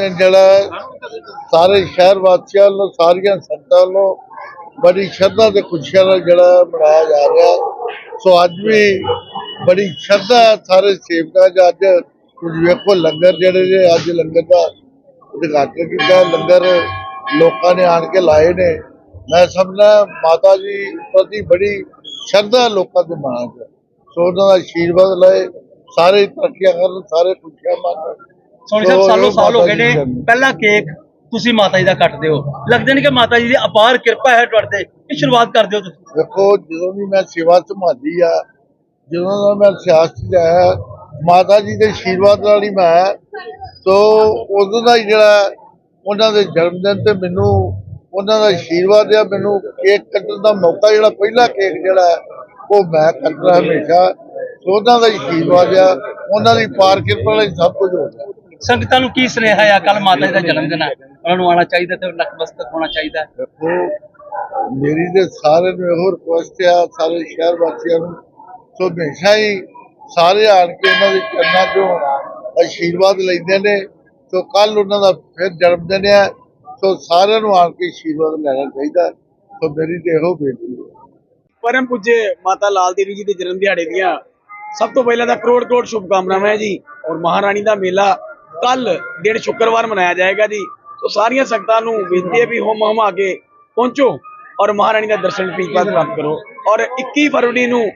ਦਿਨ ਜਿਹੜਾ ਸਾਰੇ ਸ਼ਹਿਰ ਵਾਸੀਆਂ ਵੱਲੋਂ, ਸਾਰੀਆਂ ਸੰਗਤਾਂ ਨੂੰ ਬੜੀ ਸ਼ਰਧਾ ਤੇ ਖੁਸ਼ੀਆਂ ਨਾਲ ਜਿਹੜਾ ਮਨਾਇਆ ਜਾ ਰਿਹਾ ਸੋ ਅੱਜ ਵੀ ਬੜੀ ਸ਼ਰਧਾ ਸਾਰੇ ਸੇਵਕਾਂ ਚ ਅੱਜ ਕੁਝ ਵੇਖੋ ਲੰਗਰ ਜਿਹੜੇ ਨੇ, ਅੱਜ ਲੰਗਰ ਦਾ ਉਦਘਾਟਨ ਕੀਤਾ। ਲੰਗਰ ਲੋਕਾਂ ਨੇ ਆਣ ਕੇ ਲਾਏ ਨੇ। ਮੈਂ ਸਮਝਦਾ ਮਾਤਾ ਜੀ ਪ੍ਰਤੀ ਬੜੀ ਸ਼ਰਧਾ ਲੋਕਾਂ ਦੇ ਮਨਾਂ 'ਚ। ਸੋ ਉਹਨਾਂ ਦਾ ਆਸ਼ੀਰਵਾਦ ਲਏ। ਸਾਰੇ ਤਰੱਕੀਆਂ ਕਰਨ, ਸਾਰੇ ਖੁਸ਼ੀਆਂ ਮਾਣਨ ਸੋਨੀ ਸਾਹਿਬ ਸਾਲੋ ਇਹ ਸਾਲ ਹੋ ਗਏ ਨੇ। ਪਹਿਲਾ ਕੇਕ ਤੁਸੀਂ ਮਾਤਾ ਜੀ ਦਾ ਕੱਟਦੇ ਹੋ। ਲੱਗਦੇ ਨੇ ਕਿ ਮਾਤਾ ਜੀ ਦੀ ਅਪਾਰ ਕਿਰਪਾ ਹੈ ਤੁਹਾਡੇ ਤੇ। ਕੀ ਸ਼ੁਰੂਆਤ ਕਰਦੇ ਹੋ ਤੁਸੀਂ? ਦੇਖੋ ਜਦੋਂ ਵੀ ਮੈਂ ਸੇਵਾ ਸੰਭਾਲੀ ਆ ਜਦੋਂ ਦਾ ਮੈਂ ਸਿਆਸਤ 'ਚ ਆਇਆ ਮਾਤਾ ਜੀ ਦੇ ਆਸ਼ੀਰਵਾਦ ਨਾਲ ਹੀ ਮੈਂ ਸੋ ਉਦੋਂ ਦਾ ਹੀ ਜਿਹੜਾ ਉਹਨਾਂ ਦੇ ਜਨਮ ਦਿਨ ਤੇ ਮੈਨੂੰ ਉਹਨਾਂ ਦਾ ਆਸ਼ੀਰਵਾਦ ਆ ਮੈਨੂੰ ਕੇਕ ਕੱਟਣ ਦਾ ਮੌਕਾ ਜਿਹੜਾ ਪਹਿਲਾ ਕੇਕ ਜਿਹੜਾ ਉਹ ਮੈਂ ਕੱਟਣਾ ਹਮੇਸ਼ਾ। ਉਹਨਾਂ ਦਾ ਆਸ਼ੀਰਵਾਦ ਆ। ਉਹਨਾਂ ਦੀ ਪਾਰ ਕਿਰਪਾ ਨਾਲ ਹੀ ਸਭ ਕੁਝ ਹੋ ਗਿਆ। ਸੰਗਤਾਂ ਨੂੰ ਕੀ ਸੁਨੇਹਾ ਹੈ? ਕੱਲ ਮਾਤਾ ਜੀ ਦਾ ਜਨਮ ਦਿਨ ਹੈ ਉਹਨਾਂ ਨੂੰ ਆਉਣਾ ਚਾਹੀਦਾ ਤੇ ਨਤਮਸਤਕ ਹੋਣਾ ਚਾਹੀਦਾ। ਦੇਖੋ ਮੇਰੀ ਤੇ ਸਾਰਿਆਂ ਨੂੰ ਇਹੋ ਰਿਕੁਐਸਟ ਆ ਸਾਰੇ ਸ਼ਹਿਰ ਵਾਸੀਆਂ ਨੂੰ। ਸੋ ਹਮੇਸ਼ਾ ਹੀ ਸਾਰੇ ਆਣ ਕੇ ਉਹਨਾਂ ਦੇ ਚਰਨਾਂ 'ਚੋਂ ਆਸ਼ੀਰਵਾਦ ਲੈਂਦੇ ਨੇ। ਸੋ ਕੱਲ ਉਹਨਾਂ ਦਾ ਫਿਰ ਜਨਮ ਦਿਨ ਹੈ ਸੋ ਸਾਰਿਆਂ ਨੂੰ ਆਣ ਕੇ ਆਸ਼ੀਰਵਾਦ ਲੈਣਾ ਚਾਹੀਦਾ। ਸੋ ਮੇਰੀ ਤੇ ਇਹੋ ਬੇਨਤੀ ਹੈ। ਪਰਮ ਪੂਜੇ ਮਾਤਾ ਲਾਲ ਦੇਵੀ ਜੀ ਦੇ ਜਨਮ ਦਿਹਾੜੇ ਦੀਆਂ ਸਭ ਤੋਂ ਪਹਿਲਾਂ ਤਾਂ ਕਰੋੜ ਕਰੋੜ ਸ਼ੁਭਕਾਮਨਾਵਾਂ ਹੈ ਜੀ। ਔਰ ਮਹਾਰਾਣੀ ਦਾ ਮੇਲਾ ਕੱਲ ਦਿਨ ਸ਼ੁੱਕਰਵਾਰ ਮਨਾਇਆ ਜਾਏਗਾ ਜੀ। ਸੋ ਸਾਰੀਆਂ ਸੰਗਤਾਂ ਨੂੰ ਬੇਨਤੀ ਹੈ ਵੀ ਹੋਮ ਆ ਕੇ ਪਹੁੰਚੋ ਔਰ ਮਹਾਰਾਣੀ ਦਾ ਦਰਸ਼ਨ ਪ੍ਰੀਪਾਤ ਪ੍ਰਾਪਤ ਕਰੋ। ਔਰ 21 ਫਰਵਰੀ ਨੂੰ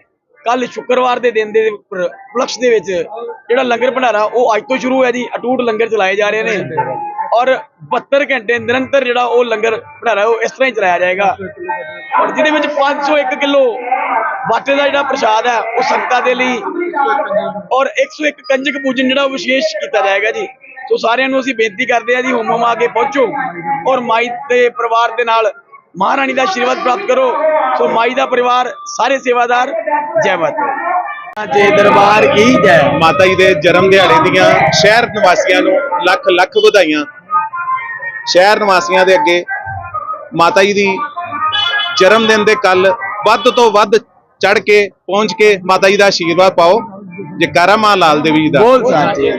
ਕੱਲ ਸ਼ੁੱਕਰਵਾਰ ਦੇ ਦਿਨ ਦੇ ਉੱਪਰ ਉਪਲਕਸ਼ ਦੇ ਵਿੱਚ ਜਿਹੜਾ ਲੰਗਰ ਭੰਡਾਰਾ, ਉਹ ਅੱਜ ਤੋਂ ਸ਼ੁਰੂ ਹੈ ਜੀ। ਅਟੂਟ ਲੰਗਰ ਚਲਾਏ ਜਾ ਰਹੇ ਨੇ। ਔਰ 72 ਘੰਟੇ ਨਿਰੰਤਰ ਜਿਹੜਾ ਉਹ ਲੰਗਰ ਭੰਡਾਰਾ, ਉਹ ਇਸ ਤਰ੍ਹਾਂ ਹੀ ਚਲਾਇਆ ਜਾਏਗਾ। ਔਰ ਜਿਹਦੇ ਵਿੱਚ 501 ਕਿਲੋ ਬਾਟੇ ਦਾ ਜਿਹੜਾ ਪ੍ਰਸ਼ਾਦ ਹੈ, ਉਹ ਸੰਗਤਾਂ ਦੇ ਲਈ ਔਰ 101 ਕੰਜਕ ਪੂਜਨ ਜਿਹੜਾ ਉਹ ਵਿਸ਼ੇਸ਼ ਕੀਤਾ ਜਾਏਗਾ ਜੀ। ਸੋ ਸਾਰਿਆਂ ਨੂੰ ਅਸੀਂ ਬੇਨਤੀ ਕਰਦੇ ਹਾਂ ਜੀ, ਹੋਮ ਹਮਾ ਕੇ ਪਹੁੰਚੋ ਔਰ ਮਾਈ ਦੇ ਪਰਿਵਾਰ ਦੇ ਨਾਲ ਮਹਾਰਾਣੀ ਦਾ ਆਸ਼ੀਰਵਾਦ ਪ੍ਰਾਪਤ ਕਰੋ। ਸੋ ਮਾਈ ਦਾ ਪਰਿਵਾਰ, ਸਾਰੇ ਸੇਵਾਦਾਰ, ਜੈ ਮਾਤਾ ਜੇ ਦਰਬਾਰ ਕੀ ਜੈ? ਮਾਤਾ ਜੀ ਦੇ ਜਨਮ ਦਿਹਾੜੇ ਦੀਆਂ ਸ਼ਹਿਰ ਨਿਵਾਸੀਆਂ ਨੂੰ ਲੱਖ ਲੱਖ ਵਧਾਈਆਂ। ਸ਼ਹਿਰ ਨਿਵਾਸੀਆਂ ਦੇ ਅੱਗੇ ਮਾਤਾ ਜੀ ਦੀ ਜਨਮ ਦਿਨ ਦੇ ਕੱਲ ਵੱਧ ਤੋਂ ਵੱਧ ਚੜ ਕੇ, ਪਹੁੰਚ ਕੇ ਮਾਤਾ ਜੀ ਦਾ ਆਸ਼ੀਰਵਾਦ ਪਾਓ ਜੈਕਾਰਾ ਮਾਂ ਲਾਲ ਦੇਵੀ ਜੀ ਦਾ। ਬੋਲ ਸਾਚੇ।